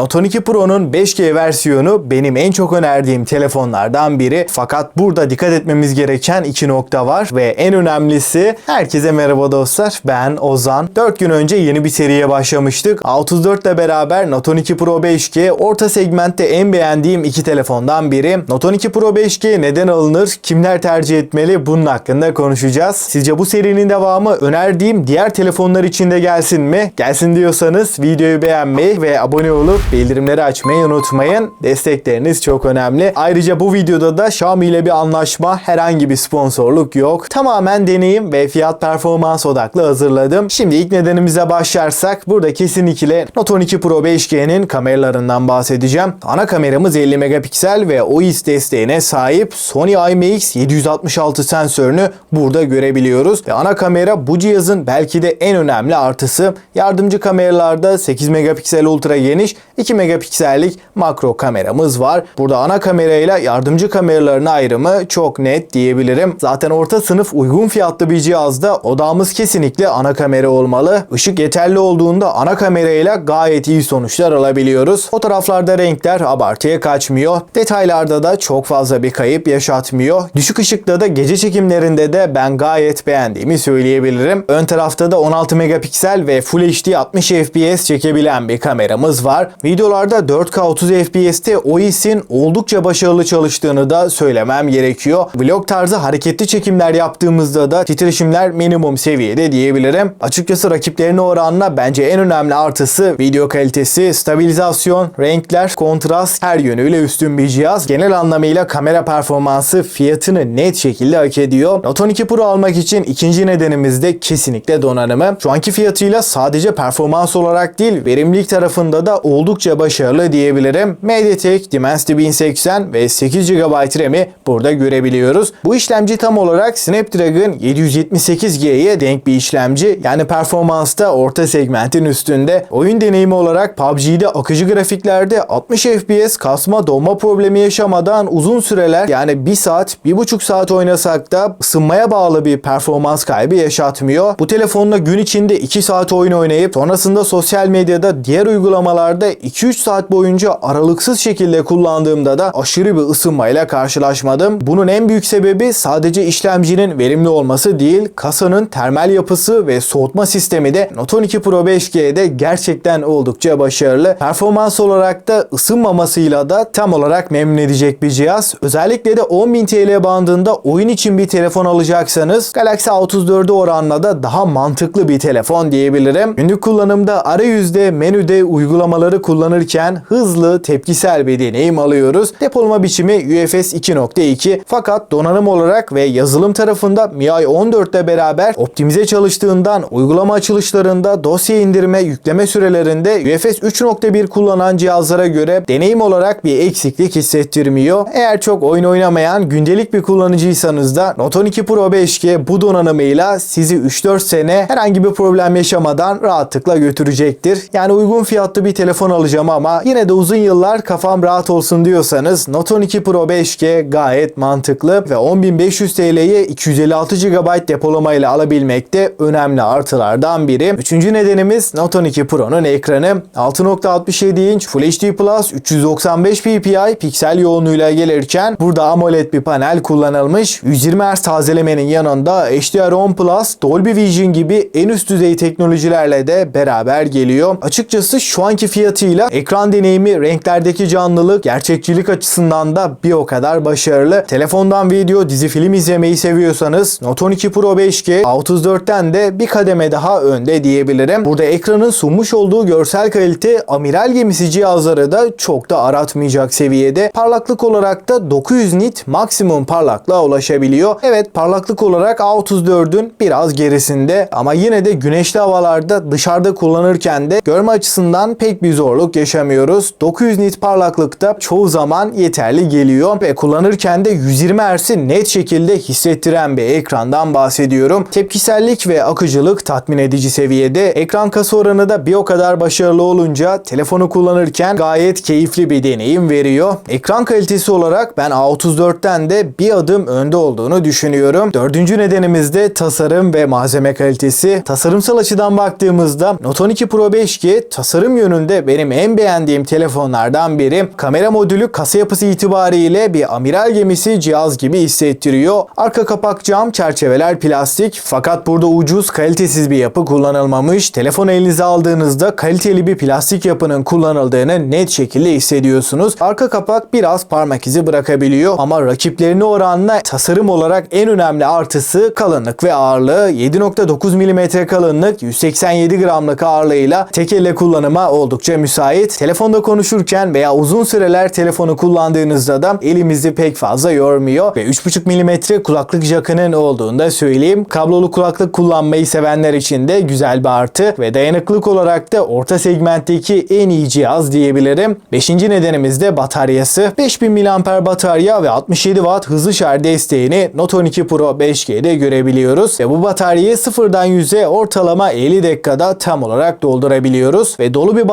Note 12 Pro'nun 5G versiyonu benim en çok önerdiğim telefonlardan biri. Fakat burada dikkat etmemiz gereken iki nokta var ve en önemlisi herkese merhaba dostlar. Ben Ozan. 4 gün önce yeni bir seriye başlamıştık. A34 ile beraber Note 12 Pro 5G orta segmentte en beğendiğim iki telefondan biri. Note 12 Pro 5G neden alınır? Kimler tercih etmeli? Bunun hakkında konuşacağız. Sizce bu serinin devamı önerdiğim diğer telefonlar için de gelsin mi? Gelsin diyorsanız videoyu beğenmeyi ve abone olup bildirimleri açmayı unutmayın. Destekleriniz çok önemli. Ayrıca bu videoda da Xiaomi ile bir anlaşma, herhangi bir sponsorluk yok. Tamamen deneyim ve fiyat performans odaklı hazırladım. Şimdi ilk nedenimize başlarsak burada kesinlikle Note 12 Pro 5G'nin kameralarından bahsedeceğim. Ana kameramız 50 megapiksel ve OIS desteğine sahip Sony IMX 766 sensörünü burada görebiliyoruz. Ve ana kamera bu cihazın belki de en önemli artısı. Yardımcı kameralarda 8 megapiksel ultra geniş, 2 megapiksellik makro kameramız var. Burada ana kamerayla yardımcı kameraların ayrımı çok net diyebilirim. Zaten orta sınıf uygun fiyatlı bir cihazda odağımız kesinlikle ana kamera olmalı. Işık yeterli olduğunda ana kamerayla gayet iyi sonuçlar alabiliyoruz. Fotoğraflarda renkler abartıya kaçmıyor. Detaylarda da çok fazla bir kayıp yaşatmıyor. Düşük ışıkta da gece çekimlerinde de ben gayet beğendiğimi söyleyebilirim. Ön tarafta da 16 megapiksel ve Full HD 60 FPS çekebilen bir kameramız var. Videolarda 4K 30 FPS'te OIS'in oldukça başarılı çalıştığını da söylemem gerekiyor. Vlog tarzı hareketli çekimler yaptığımızda da titreşimler minimum seviyede diyebilirim. Açıkçası rakiplerine oranla bence en önemli artısı video kalitesi, stabilizasyon, renkler, kontrast her yönüyle üstün bir cihaz. Genel anlamıyla kamera performansı fiyatını net şekilde hak ediyor. Note 12 Pro almak için ikinci nedenimiz de kesinlikle donanımı. Şu anki fiyatıyla sadece performans olarak değil verimlilik tarafında da oldukça başarılı diyebilirim. MediaTek Dimensity 1080 ve 8 GB RAM'i burada görebiliyoruz. Bu işlemci tam olarak Snapdragon 778G'ye denk bir işlemci. Yani performansta orta segmentin üstünde. Oyun deneyimi olarak PUBG'de akıcı grafiklerde 60 FPS kasma donma problemi yaşamadan uzun süreler yani 1 saat 1,5 saat oynasak da ısınmaya bağlı bir performans kaybı yaşatmıyor. Bu telefonla gün içinde 2 saat oyun oynayıp sonrasında sosyal medyada diğer uygulamalarda 2-3 saat boyunca aralıksız şekilde kullandığımda da aşırı bir ısınmayla karşılaşmadım. Bunun en büyük sebebi sadece işlemcinin verimli olması değil, kasanın termal yapısı ve soğutma sistemi de Note 12 Pro 5G'de gerçekten oldukça başarılı. Performans olarak da ısınmamasıyla da tam olarak memnun edecek bir cihaz. Özellikle de 10.000 TL bandında oyun için bir telefon alacaksanız Galaxy A34'e oranla da daha mantıklı bir telefon diyebilirim. Günlük kullanımda arayüzde, menüde uygulamaları kullanırken hızlı, tepkisel bir deneyim alıyoruz. Depolama biçimi UFS 2.2 fakat donanım olarak ve yazılım tarafında MIUI 14 ile beraber optimize çalıştığından uygulama açılışlarında dosya indirme, yükleme sürelerinde UFS 3.1 kullanan cihazlara göre deneyim olarak bir eksiklik hissettirmiyor. Eğer çok oyun oynamayan gündelik bir kullanıcıysanız da Note 12 Pro 5G bu donanımıyla sizi 3-4 sene herhangi bir problem yaşamadan rahatlıkla götürecektir. Yani uygun fiyatlı bir telefon alacağım ama yine de uzun yıllar kafam rahat olsun diyorsanız Note 12 Pro 5G gayet mantıklı ve 10.500 TL'ye 256 GB depolama ile alabilmek de önemli artılardan biri. Üçüncü nedenimiz Note 12 Pro'nun ekranı. 6.67 inç Full HD Plus 395 ppi piksel yoğunluğuyla gelirken burada AMOLED bir panel kullanılmış. 120 Hz tazelemenin yanında HDR10 Plus, Dolby Vision gibi en üst düzey teknolojilerle de beraber geliyor. Açıkçası şu anki fiyatıyla ekran deneyimi, renklerdeki canlılık, gerçekçilik açısından da bir o kadar başarılı. Telefondan video, dizi film izlemeyi seviyorsanız Note 12 Pro 5G A34'ten de bir kademe daha önde diyebilirim. Burada ekranın sunmuş olduğu görsel kalite amiral gemisi cihazları da çok da aratmayacak seviyede. Parlaklık olarak da 900 nit maksimum parlaklığa ulaşabiliyor. Evet parlaklık olarak A34'ün biraz gerisinde ama yine de güneşli havalarda dışarıda kullanırken de görme açısından pek bir zorluk yaşamıyoruz. 900 nit parlaklıkta çoğu zaman yeterli geliyor ve kullanırken de 120 Hz'i net şekilde hissettiren bir ekrandan bahsediyorum. Tepkisellik ve akıcılık tatmin edici seviyede. Ekran kasa oranı da bir o kadar başarılı olunca telefonu kullanırken gayet keyifli bir deneyim veriyor. Ekran kalitesi olarak ben A34'ten de bir adım önde olduğunu düşünüyorum. Dördüncü nedenimiz de tasarım ve malzeme kalitesi. Tasarımsal açıdan baktığımızda Note 12 Pro 5G tasarım yönünde benim benim en beğendiğim telefonlardan biri. Kamera modülü kasa yapısı itibariyle bir amiral gemisi cihaz gibi hissettiriyor. Arka kapak cam, çerçeveler plastik fakat burada ucuz, kalitesiz bir yapı kullanılmamış. Telefonu elinize aldığınızda kaliteli bir plastik yapının kullanıldığını net şekilde hissediyorsunuz. Arka kapak biraz parmak izi bırakabiliyor ama rakiplerine oranla tasarım olarak en önemli artısı kalınlık ve ağırlığı. 7.9 mm kalınlık, 187 gramlık ağırlığıyla tek elle kullanıma oldukça müsait. Telefonda konuşurken veya uzun süreler telefonu kullandığınızda da elimizi pek fazla yormuyor ve 3.5 mm kulaklık jackının olduğunu da söyleyeyim. Kablolu kulaklık kullanmayı sevenler için de güzel bir artı ve dayanıklılık olarak da orta segmentteki en iyi cihaz diyebilirim. Beşinci nedenimiz de bataryası. 5000 mAh batarya ve 67 Watt hızlı şarj desteğini Note 12 Pro 5G'de görebiliyoruz ve bu bataryayı sıfırdan 100'e ortalama 50 dakikada tam olarak doldurabiliyoruz ve dolu bir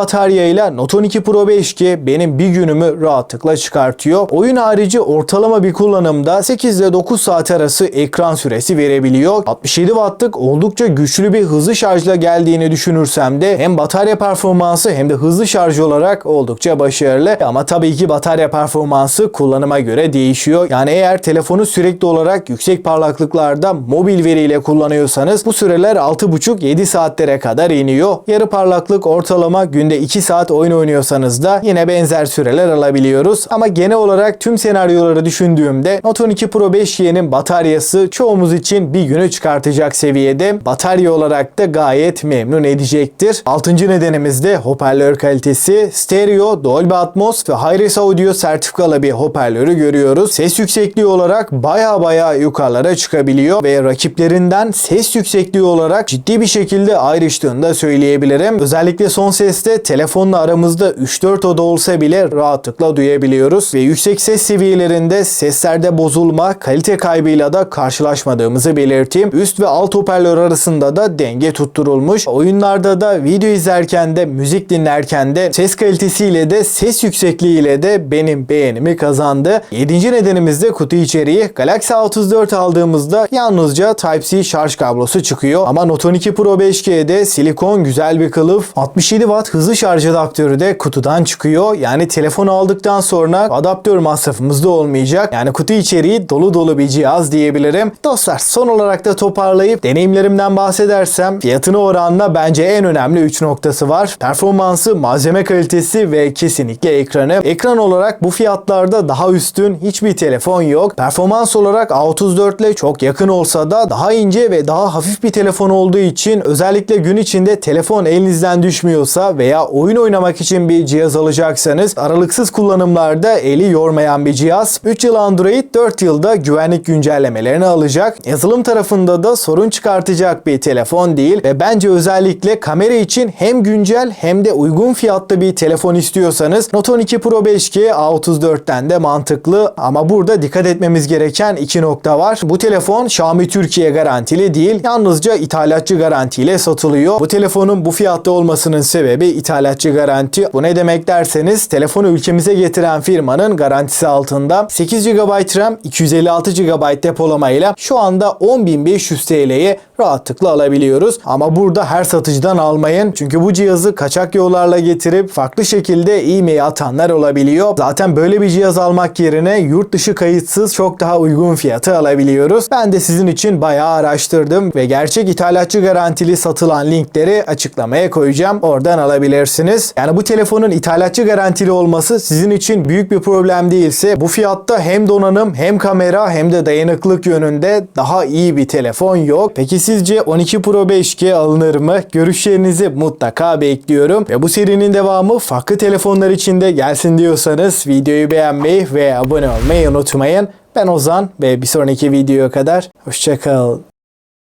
bataryayla Note 12 Pro 5G benim bir günümü rahatlıkla çıkartıyor. Oyun harici ortalama bir kullanımda 8 ile 9 saat arası ekran süresi verebiliyor. 67 Watt'lık oldukça güçlü bir hızlı şarjla geldiğini düşünürsem de hem batarya performansı hem de hızlı şarj olarak oldukça başarılı. Ama tabii ki batarya performansı kullanıma göre değişiyor. Yani eğer telefonu sürekli olarak yüksek parlaklıklarda mobil veriyle kullanıyorsanız bu süreler 6,5-7 saatlere kadar iniyor. Yarı parlaklık ortalama günde 2 saat oyun oynuyorsanız da yine benzer süreler alabiliyoruz. Ama genel olarak tüm senaryoları düşündüğümde Note 12 Pro 5G'nin bataryası çoğumuz için bir günü çıkartacak seviyede. Batarya olarak da gayet memnun edecektir. Altıncı nedenimiz de hoparlör kalitesi. Stereo, Dolby Atmos ve Hi-Res Audio sertifikalı bir hoparlörü görüyoruz. Ses yüksekliği olarak baya baya yukarılara çıkabiliyor ve rakiplerinden ses yüksekliği olarak ciddi bir şekilde ayrıştığını da söyleyebilirim. Özellikle son seste telefonla aramızda 3-4 oda olsa bile rahatlıkla duyabiliyoruz ve yüksek ses seviyelerinde seslerde bozulma, kalite kaybıyla da karşılaşmadığımızı belirteyim. Üst ve alt hoparlör arasında da denge tutturulmuş. Oyunlarda da video izlerken de müzik dinlerken de ses kalitesiyle de ses yüksekliğiyle de benim beğenimi kazandı. 7. nedenimiz de kutu içeriği. Galaxy A34 aldığımızda yalnızca Type-C şarj kablosu çıkıyor ama Note 12 Pro 5G'de silikon güzel bir kılıf. 67 Watt hızlı şarj adaptörü de kutudan çıkıyor. Yani telefonu aldıktan sonra adaptör masrafımız da olmayacak. Yani kutu içeriği dolu dolu bir cihaz diyebilirim. Dostlar son olarak da toparlayıp deneyimlerimden bahsedersem fiyatına oranla bence en önemli 3 noktası var. Performansı, malzeme kalitesi ve kesinlikle ekranı. Ekran olarak bu fiyatlarda daha üstün hiçbir telefon yok. Performans olarak A34 ile çok yakın olsa da daha ince ve daha hafif bir telefon olduğu için özellikle gün içinde telefon elinizden düşmüyorsa veya oyun oynamak için bir cihaz alacaksanız aralıksız kullanımlarda eli yormayan bir cihaz. 3 yıl Android, 4 yılda güvenlik güncellemelerini alacak. Yazılım tarafında da sorun çıkartacak bir telefon değil ve bence özellikle kamera için hem güncel hem de uygun fiyatlı bir telefon istiyorsanız Note 12 Pro 5G A34'ten de mantıklı ama burada dikkat etmemiz gereken iki nokta var. Bu telefon Xiaomi Türkiye garantili değil, yalnızca ithalatçı garantiyle satılıyor. Bu telefonun bu fiyatta olmasının sebebi ithalatçı garanti. Bu ne demek derseniz telefonu ülkemize getiren firmanın garantisi altında 8 GB RAM, 256 GB depolamayla şu anda 10.500 TL'ye rahatlıkla alabiliyoruz. Ama burada her satıcıdan almayın. Çünkü bu cihazı kaçak yollarla getirip farklı şekilde e-mail atanlar olabiliyor. Zaten böyle bir cihaz almak yerine yurt dışı kayıtsız çok daha uygun fiyatı alabiliyoruz. Ben de sizin için bayağı araştırdım ve gerçek ithalatçı garantili satılan linkleri açıklamaya koyacağım. Oradan alabilirsiniz. Yani bu telefonun ithalatçı garantili olması sizin için büyük bir problem değilse bu fiyatta hem donanım hem kamera hem de dayanıklılık yönünde daha iyi bir telefon yok. Peki sizce 12 Pro 5G alınır mı? Görüşlerinizi mutlaka bekliyorum. Ve bu serinin devamı farklı telefonlar için de gelsin diyorsanız videoyu beğenmeyi ve abone olmayı unutmayın. Ben Ozan ve bir sonraki videoya kadar hoşçakal.